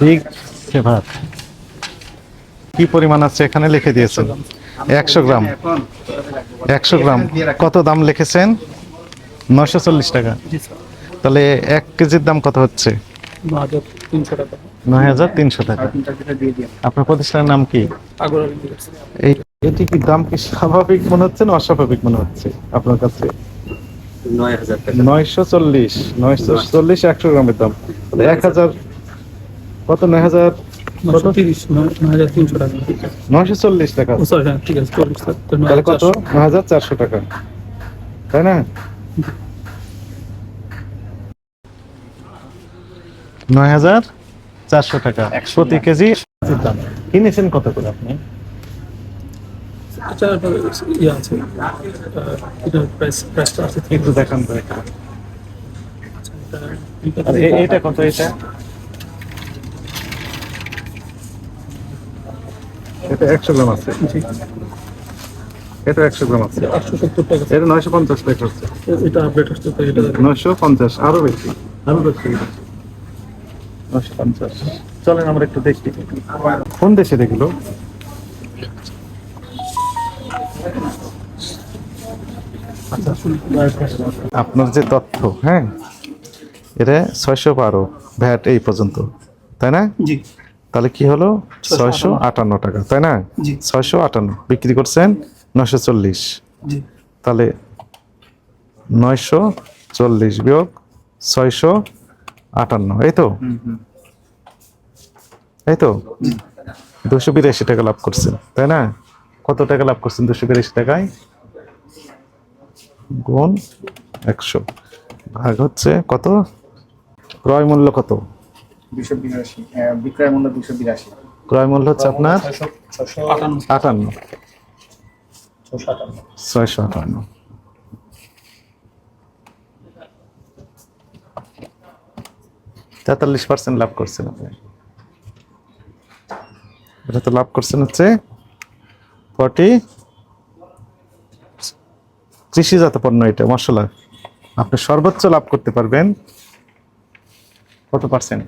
Big favour কি পরিমাণ আছে এখানে লিখে দিয়েছেন? একশো গ্রাম। একশো গ্রাম। কত দাম লিখেছেন? নশো চল্লিশ টাকা। তাহলে এক কেজির দাম কত হচ্ছে? নয় হাজার তিনশো টাকা। আপনার প্রতিষ্ঠানের নাম কি? এই এটি কি দাম কি স্বাভাবিক মনে হচ্ছে না অস্বাভাবিক মনে হচ্ছে আপনার কাছে? নয় হাজার নয়শো চল্লিশ। নয়শো চল্লিশ একশো গ্রামের দাম। এক হাজার কত? নয় হাজার নশো তিরিশ নয় হাজার তিনশো টাকা। নয়শো চল্লিশ টাকা। ও সরি ঠিক আছে চল্লিশ স্যার তো নয় তাহলে কত? নয় হাজার চারশো। টাকা। তাই না? নয় হাজার চারশো টাকা প্রতি কেজি। দাম কিনেছেন কত করে আপনি? একটা ইয়ে একটু দেখান এটা। এটা কত এটা? এটা একশো গ্রাম আছে। এটা একশো গ্রাম আছে। একশো সত্তর টাকা এটা নয়শো পঞ্চাশ টাকা হচ্ছে এটা আপডেট আসতে তো এটা নয়শো পঞ্চাশ আরও বেশি। আরও বেশি। নয়শো পঞ্চাশ। চলেন আমরা একটু দেখি। কোন দেশে দেখল? আপনার যে তথ্য হ্যাঁ? এটা ছয়শো বারো ভ্যাট এই পর্যন্ত তাই না? জি। তাহলে কি হলো? ছয়শো আটান্ন টাকা তাই না? ছয়শো আটান্ন বিক্রি করছেন নয়শো চল্লিশ। তাহলে নয়শো চল্লিশ বিয়োগ ছয়শো আটান্ন এই তো? এই তো? দুশো বিরাশি টাকা লাভ করছেন তাই না? কত টাকা লাভ করছেন দুশো বিরাশি টাকায়? গুণ একশো। ভাগ হচ্ছে কত? ক্রয় মূল্য কত? দুশো বিরাশি বিক্রয় মূল্য দুশো বিরাশি। ক্রয় মূল্য হচ্ছে আপনার ছয়শো ছশো আটান্ন। আটান্ন ছশো আটান্ন। ছয়শো আটান্ন। তেতাল্লিশ পার্সেন্ট লাভ করছেন আপনি। এটা তো লাভ করছেন হচ্ছে ফর্টি কৃষিজাত পণ্য এটা মশলা। আপনি সর্বোচ্চ লাভ করতে পারবেন কত percent?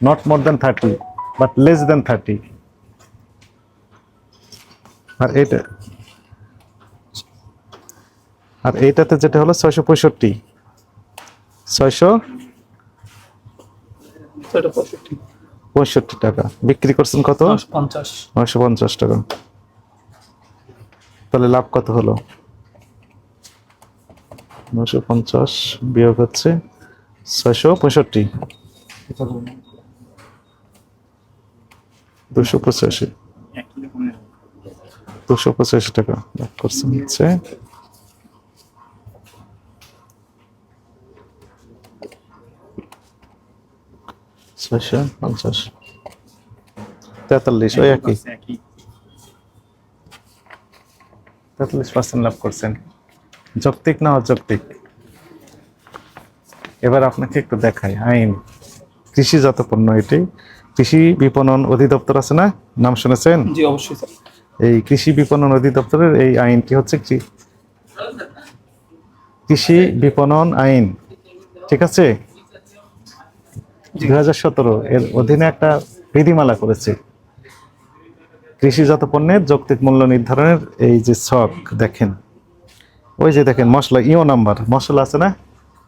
Not more than thirty but less than thirty আর এটা আর এইটাতে যেটা হলো ছয়শো পঁয়ষট্টি। ছয়শো পঁয়ষট্টি। টাকা। বিক্রি করছেন কত? নয়শো পঞ্চাশ। টাকা। তাহলে লাভ কত হলো? নয়শো পঞ্চাশ বিয়োগ হচ্ছে ছয়শো পঁয়ষট্টি। দুশো পঁচাশি। দুশো পঁচাশি টাকা লাভ করছেন হচ্ছে। তেতাল্লিশ, ওই একই। তেতাল্লিশ পার্সেন্ট লাভ করছেন। যৌক্তিক না অযৌক্তিক? এবার আপনাকে একটু দেখাই। আইন, কৃষিজাত পণ্য এটি। কৃষি বিপণন অধিদপ্তর আছে না? নাম শুনেছেন? জি অবশ্যই স্যার। এই কৃষি বিপণন অধিদপ্তরের এই আইনটি হচ্ছে কৃ- কৃষি বিপণন আইন ঠিক আছে? দুই হাজার সতেরো এর অধীনে একটা বিধিমালা করেছে। কৃষিজাত পণ্যের যৌক্তিক মূল্য নির্ধারণের এই যে ছক দেখেন। ওই যে দেখেন মশলা ইও নাম্বার মশলা আছে না?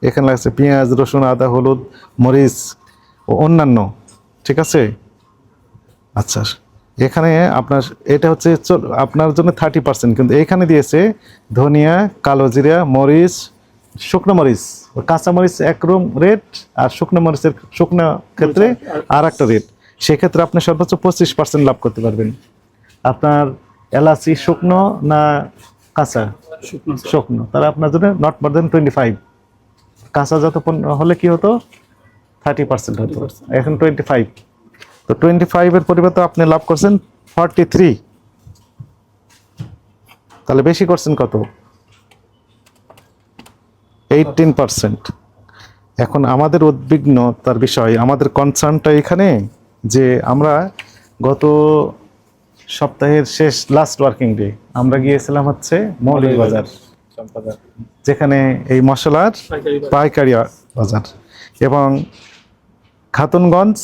এখানে লাগছে পেঁয়াজ রসুন আদা হলুদ মরিচ ও অন্যান্য ঠিক আছে? আচ্ছা এখানে আপনার এটা হচ্ছে আপনার জন্য থার্টি পার্সেন্ট কিন্তু এখানে দিয়েছে ধনিয়া কালো জিরা মরিচ শুকনো মরিচ। কাঁচা মরিচ একরকম রেট আর শুকনো মরিচের শুকনো ক্ষেত্রে আর একটা রেট সেক্ষেত্রে আপনি সর্বোচ্চ পঁচিশ পার্সেন্ট লাভ করতে পারবেন। আপনার এলাচি শুকনো না কাঁচা? শুকনো। তাহলে আপনার জন্য not more than twenty five কাঁচাজাত পণ্য হলে কি হতো? থার্টি পার্সেন্ট হতো এখন টোয়েন্টি ফাইভ তো টোয়েন্টি ফাইভের পরিবর্তে আপনি লাভ করছেন ফর্টি থ্রি তাহলে বেশি করছেন কত? এইটিন পার্সেন্ট এখন আমাদের উদ্বিগ্নতার বিষয় আমাদের কনসার্নটা এখানে যে আমরা গত সপ্তাহের শেষ লাস্ট ওয়ার্কিং ডে আমরা গিয়েছিলাম হচ্ছে মৌলভীবাজার যেখানে এই মশলার পাইকারি বাজার। এবং খাতুনগঞ্জ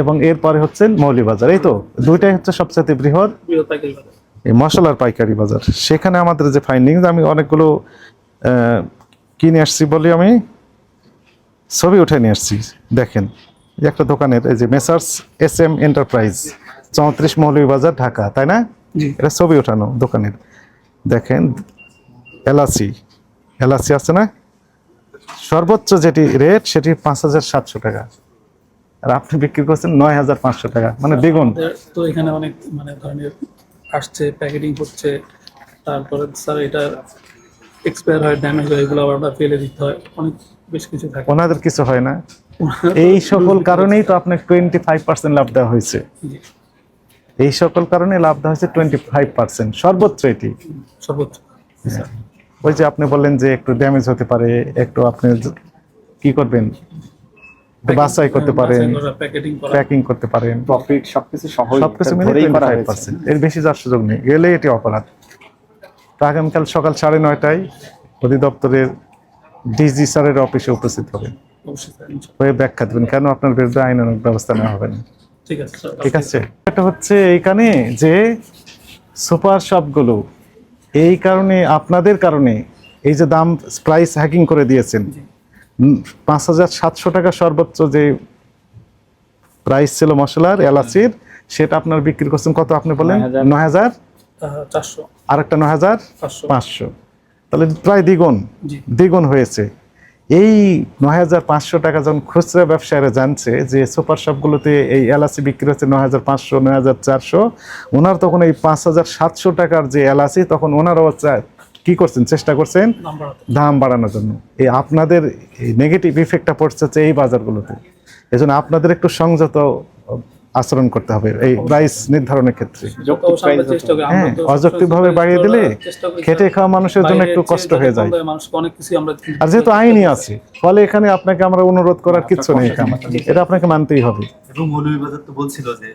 এবং এরপরে হচ্ছে মৌলিবাজার। এই তো দুইটাই হচ্ছে সবচেয়ে বৃহৎ বাজার। এই মশলার পাইকারি বাজার। সেখানে আমাদের যে ফাইন্ডিংস আমি অনেকগুলো কিনে আসছি বলে আমি। ছবি উঠে নিয়ে আসছি দেখেন। একটা দোকানের এই যে মেসার্স এস এম এন্টারপ্রাইজ চৌত্রিশ মৌলভীবাজার ঢাকা তাই না? এটা ছবি ওঠানো দোকানের। দেখেন এলাচি এলাচি আছে না? সর্বোচ্চ যেটি রেট সেটি পাঁচ হাজার সাতশো টাকা। আর আপনি বিক্রি করছেন নয় হাজার পাঁচশো টাকা। মানে দ্বিগুণ। তো এখানে অনেক মানে ধরনের আসছে প্যাকেটিং হচ্ছে তারপরে স্যার এটা এক্সপায়ার হয় ড্যামেজ হয় এগুলো আবার আমরা ফেলে দিতে হয়। অনেক বেশ কিছু থাকে। ওনাদের কিছু হয় না। এই সকল কারণেই তো আপনার টোয়েন্টি ফাইভ পার্সেন্ট লাভ দেওয়া হয়েছে। এই সকল কারণে লাভ দেওয়া হয়েছে টোয়েন্টি ফাইভ পার্সেন্ট সর্বোচ্চ এটি। সর্বোচ্চ। ওই যে আপনি বললেন যে একটু ড্যামেজ হতে পারে একটু আপনি কি করবেন? বাছাই করতে পারেন প্যাকিং করতে পারেন। প্রফিট সবকিছু সহ সবকিছু মিলে এর বেশি যাওয়ার সুযোগ নেই। গেলে এটি অপরাধ। তো আগামীকাল সকাল সাড়ে নয়টায় অধিদপ্তরের ডিজি স্যারের অফিসে উপস্থিত হবেন। অবশ্যই হয়ে ব্যাখ্যা দেবেন কেন আপনার বিরুদ্ধে আইনানুগ ব্যবস্থা নেওয়া হবে না। ঠিক আছে ঠিক আছে। এটা হচ্ছে এইখানে যে সুপার শপগুলো এই কারণে আপনাদের কারণে এই যে দাম প্রাইস হ্যাকিং করে দিয়েছেন পাঁচ হাজার সাতশো টাকা সর্বোচ্চ যে প্রাইস ছিল মশলার এলাচির সেটা আপনার বিক্রি করছেন কত আপনি বলেন? 9,000 নয় হাজার? চারশো। আর একটা নয় হাজার? পাঁচশো। তাহলে প্রায় দ্বিগুণ। দ্বিগুণ হয়েছে। এই নয় হাজার পাঁচশো টাকা যখন খুচরা ব্যবসায়ীরা জানছে যে সুপার শপগুলোতে এই এলাচি বিক্রি হচ্ছে নয় হাজার পাঁচশো নয় হাজার চারশো ওনার তখন এই পাঁচ হাজার সাতশো টাকার যে এলাচি তখন ওনারাও কি করছেন চেষ্টা করছেন? দাম বাড়ানোর জন্য। এই আপনাদের নেগেটিভ ইফেক্টটা পড়ছে হচ্ছে এই বাজারগুলোতে। এই জন্য আপনাদের একটু সংযত আচরণ করতে হবে এই প্রাইস নির্ধারণের ক্ষেত্রে। হ্যাঁ অযৌক্তিকভাবে বাড়িয়ে দিলে খেটে খাওয়া মানুষের জন্য একটু কষ্ট হয়ে যায়। আর যেহেতু আইনই আছে ফলে এখানে আপনাকে আমরা অনুরোধ করার কিচ্ছু নেই এটা আপনাকে মানতেই হবে। এবং মৌলভীবাজার তো বলছিল যে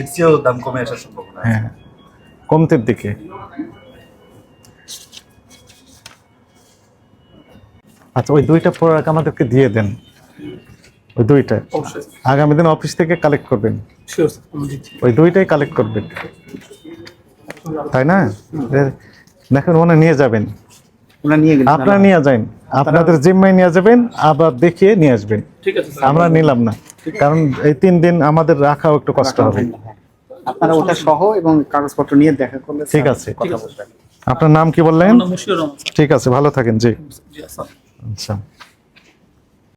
এর দাম কমে আসার সম্ভাবনা হ্যাঁ কমতির দিকে। আচ্ছা ওই দুইটা প্রোডাক্ট আমাদেরকে দিয়ে দেন। ওই দুইটা। আগামী দিন অফিস থেকে কালেক্ট করবেন। ওই দুইটাই কালেক্ট করবেন। তাই না? দেখেন ওনা নিয়ে যাবেন। আপনারা নিয়ে যান আপনাদের জিম্মায় নিয়ে যাবেন আবার দেখিয়ে নিয়ে আসবেন। ঠিক আছে আমরা নিলাম না। কারণ এই তিন দিন আমাদের রাখাও একটু কষ্ট হবে। আপনারা ওটা সহ এবং কাগজপত্র নিয়ে দেখা করলে ঠিক আছে। আপনার নাম কি বললেন? ঠিক আছে ভালো থাকেন জি। জি স্যার আচ্ছা